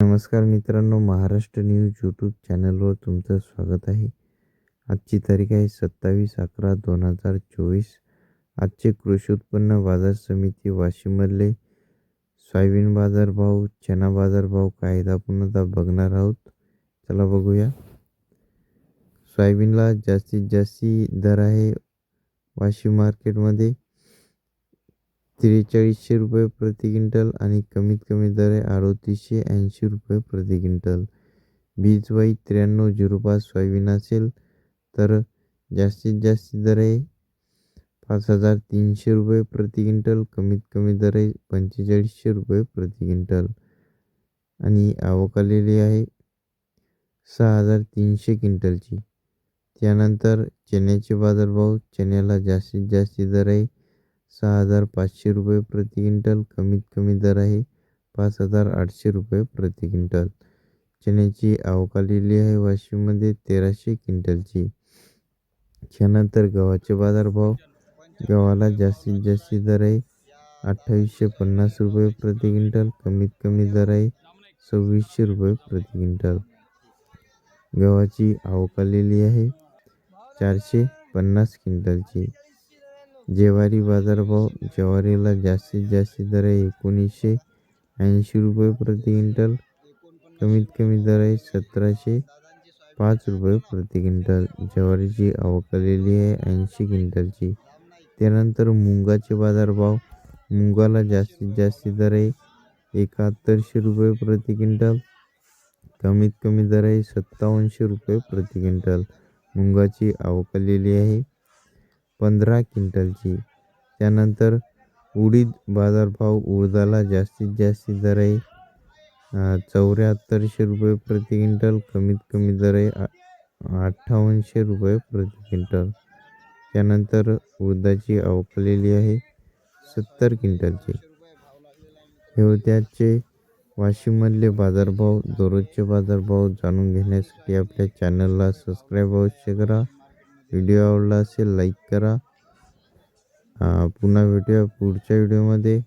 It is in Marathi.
नमस्कार मित्रांनो महाराष्ट्र न्यूज यूट्यूब चॅनलवर तुमचं स्वागत आहे. आजची तारीख आहे सत्तावीस अकरा दोन हजार चोवीस. आजचे कृषी उत्पन्न बाजार समिती वाशिममधले सोयाबीन बाजारभाव चना बाजारभाव कायदा आता बघणार आहोत. चला बघूया. सोयाबीनला जास्तीत जास्ती दर आहे वाशिम मार्केटमध्ये. त्रेचाळीसशे रुपये प्रति क्विंटल आणि कमीत कमी दर आहे अडतीसशे ऐंशी रुपये प्रति क्विंटल. बीजवाई त्र्याण्णव झिरो पाच सोयाबीन असेल तर जास्तीत जास्त दर आहे पाच हजार तीनशे रुपये प्रति क्विंटल कमीत कमी दर आहे पंचेचाळीसशे रुपये प्रति क्विंटल. आणि आवक आलेली आहे सहा हजार तीनशे क्विंटलची. त्यानंतर चण्याचे बाजारभाव चण्याला जास्तीत जास्त दर आहे सहा हजार पाचशे रुपये प्रति क्विंटल कमीत कमी दर आहे पाच हजार आठशे रुपये प्रति क्विंटल. चण्याची आवक आलेली आहे वाशिममध्ये तेराशे क्विंटलची. त्यानंतर गव्हाचे बाजारभाव. गव्हाला जास्तीत जास्त दर आहे अठ्ठावीसशे पन्नास रुपये प्रति क्विंटल कमीत कमी दर आहे सव्वीसशे रुपये प्रति क्विंटल. गव्हाची आवक आलेली आहे चारशे पन्नास क्विंटलची. ज्वारी बाजारभाव ज्वारीला जास्तीत जास्त दर आहे. एकोणीसशे ऐंशी रुपये प्रति क्विंटल. कमीत कमी दर आहे सतराशे पाच रुपये प्रति क्विंटल. ज्वारीची आवक आलेली आहे ऐंशी क्विंटलची. त्यानंतर मुंगाचे बाजारभाव. मुंगाला जास्तीत जास्त दर आहे एकाहत्तरशे रुपये प्रति क्विंटल. कमीत कमी दर आहे सत्तावनशे रुपये प्रति क्विंटल. मुंगाची आवक आलेली आहे पंधरा क्विंटलची. त्यानंतर उडीद बाजारभाव उडदाला जास्तीत जास्त दर आहे चौऱ्याहत्तरशे रुपये प्रति क्विंटल कमीत कमी दर आहे अठ्ठावन्नशे रुपये प्रति क्विंटल. त्यानंतर उडदाची अवकलेली आहे सत्तर क्विंटलची. हे होते आजचे वाशिममधले बाजारभाव दररोजचे बाजारभाव जाणून घेण्यासाठी आपल्या चॅनलला सबस्क्राईब अवश्य करा. व्हिडिओ आवडला असेल लाईक करा. पुन्हा भेटूया पुढच्या व्हिडिओमध्ये